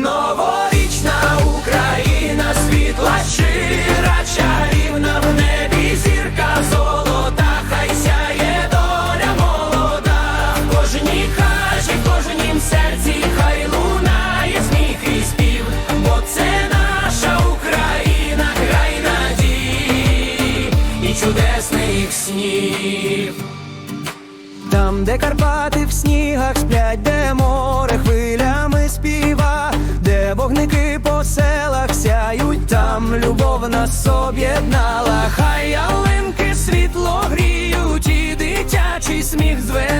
Новорічна Україна, світла щира, чарівна в небі зірка золота, хай сяє доля молода, в кожній хаті, в кожнім серці, хай лунає сміх і спів, бо це наша Україна, край надій і чудесних снів. Там, де Карпати в снігах сплять, де море селах сяють, там любов нас об'єднала, хай ялинки світло гріють, і дитячий сміх зве.